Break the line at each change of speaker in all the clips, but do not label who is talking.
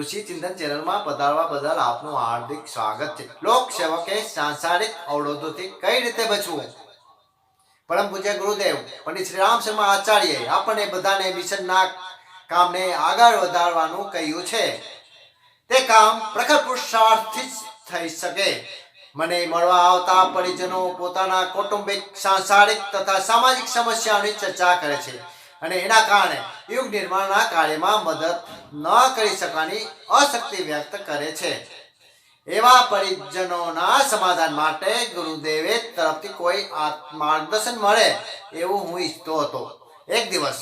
ઋષિ ચિંતન ચેનલમાં પધારવા બદલ આપનું હાર્દિક સ્વાગત છે. લોક સેવકે સાંસારિક અવરોધોથી કઈ રીતે બચવું? પરમ પૂજ્ય ગુરુદેવ, પંડિત શ્રી રામ શર્મા આચાર્યએ આપણને બધાને મિશનના કામને આગળ વધારવાનું કહ્યું છે. તે કામ પ્રખર પુરુષાર્થથી જ થઈ શકે. મને મળવા આવતા પરિજનો પોતાના કૌટુંબિક, સાંસારિક તથા સામાજિક સમસ્યાઓની ચર્ચા કરે છે. અને એના કારણે યુગ નિર્માણના કાર્યમાં મદદ ન કરી શકવાની અશક્તિ વ્યક્ત કરે છે. એવા પરિજનોના સમાધાન માટે ગુરુદેવે તરફથી કોઈ માર્ગદર્શન મળે એવું હું ઈચ્છતો હતો. એક દિવસ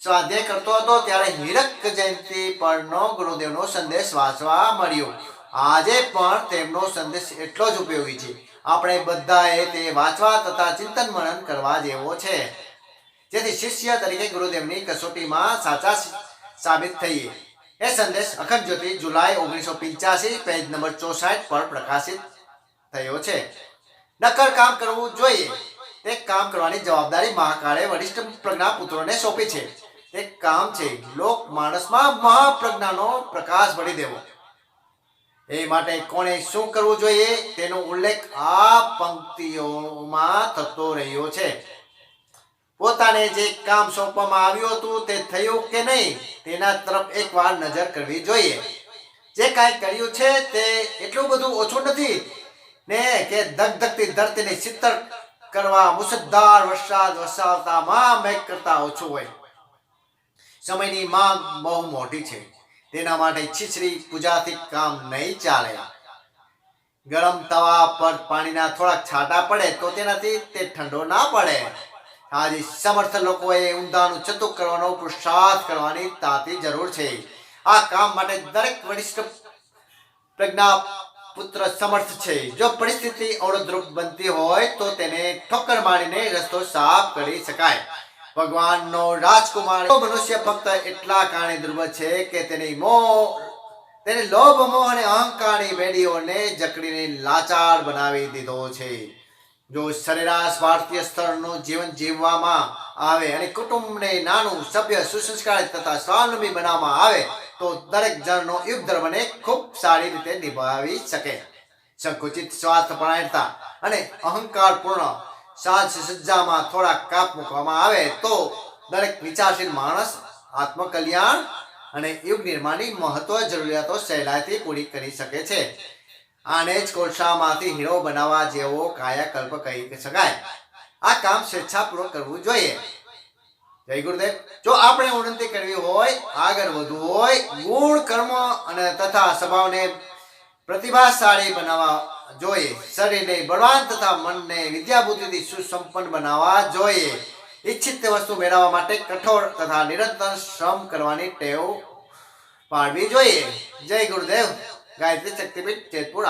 સ્વાધ્યાય કરતો હતો ત્યારે હીરક જયંતિ પરનો ગુરુદેવનો સંદેશ વાંચવા મળ્યો. આજે પણ તેમનો સંદેશ એટલો જ ઉપયોગી છે. આપણે બધાએ તે વાંચવા તથા ચિંતન મનન કરવા જેવો છે. જેથી શિષ્ય તરીકે ગુરુદેવની કસોટીમાં સાચા સાબિત થઈએ. એ સંદેશ અખંડ જ્યોતિ જુલાઈ ઓગણીસો પંચ્યાસી, પેજ નંબર ચોસાઠ પર પ્રકાશિત થયો છે. નક્કર કામ કરવું જોઈએ. તે કામ કરવાની જવાબદારી મહાકાળે વરિષ્ઠ પ્રજ્ઞા પુત્રોને સોંપી છે. તે કામ છે, લોક માણસમાં મહાપ્રજ્ઞાનો પ્રકાશ ભરી દેવો. એ માટે કોણે શું કરવું જોઈએ? તેનો ઉલ્લેખ આ પંક્તિઓમાં થતો રહ્યો છે. પોતાને જે કામ સોંપવામાં આવ્યું હતું તે થયું કે નહીં, તેના તરફ એકવાર નજર કરવી જોઈએ. જે કાંઈ કર્યું છે તે એટલું બધું ઓછું નથી ને કે ધગધગતી ધરતીને શીતળ કરવા મુસદ્દાર વરસાદ વરસાવતામાં મેઘ કરતા ઓછું હોય. સમયની માંગ બહુ મોટી છે. તેના માટે છીછરી પૂજાથી કામ નહીં ચાલે. ગરમ તવા પર પાણીના થોડાક છાંટા પડે તો તેનાથી તે ઠંડો ના પડે. આજે સમર્થ લોકોએ ઊંધાનું ચતુક કરવાનો પુરુષાર્થ કરવાની તાતી જરૂર છે. આ કામ માટે દરેક વરિષ્ઠ પ્રજ્ઞા પુત્ર સમર્થ છે. જો પરિસ્થિતિ અવરોધરૂપ બનતી હોય તો તેને ઠોકર મારીને રસ્તો સાફ કરી શકાય. ભગવાનનો રાજકુમાર મનુષ્ય ફક્ત એટલા કારણે દુર્બળ છે કે તેની મોહ, તેને લોભ, મોહ અને અહંકારની બેડીઓને જકડીને લાચાર બનાવી દીધો છે. જો સરેરાશ ભારતીય સ્તરનું જીવન જીવવામાં આવે અને કુટુંબને નાનું સભ્ય સુસંસ્કારિત તથા સ્વાવલંબી બનાવવામાં આવે, તો દરેક જણનો યુગ ધર્મને ખૂબ સારી રીતે નિભાવી શકે. સંકુચિત સ્વાર્થપરાયણતા અને અહંકારપૂર્ણ સાજ સજ્જામાં થોડા કાપ મૂકવામાં આવે, તો દરેક વિચારશીલ માણસ આત્મકલ્યાણ અને યુગ નિર્માણની મહત્વ જરૂરિયાતો સહેલાઈથી પૂરી કરી શકે છે. આને જ કોલસામાંથી હીરો બનાવવા જેવો કાયાકલ્પ કહી શકાય. આ કામ સ્વેચ્છાપૂર્વક કરવું જોઈએ. જય ગુરુદેવ. જો આપણે ઉન્નતિ કરવી હોય, આગળ વધવું હોય ગુણ કર્મ અને તથા સ્વભાવને પ્રતિભાશાળી બનાવવા જોઈએ. શરીરને બળવાન તથા મનને વિદ્યાબુદ્ધિથી સુસંપન્ન બનાવવા જોઈએ. ઈચ્છિત વસ્તુ મેળવવા માટે કઠોર તથા નિરંતર શ્રમ કરવાની ટેવ પાડવી જોઈએ. જય ગુરુદેવ. Guys, this activity is for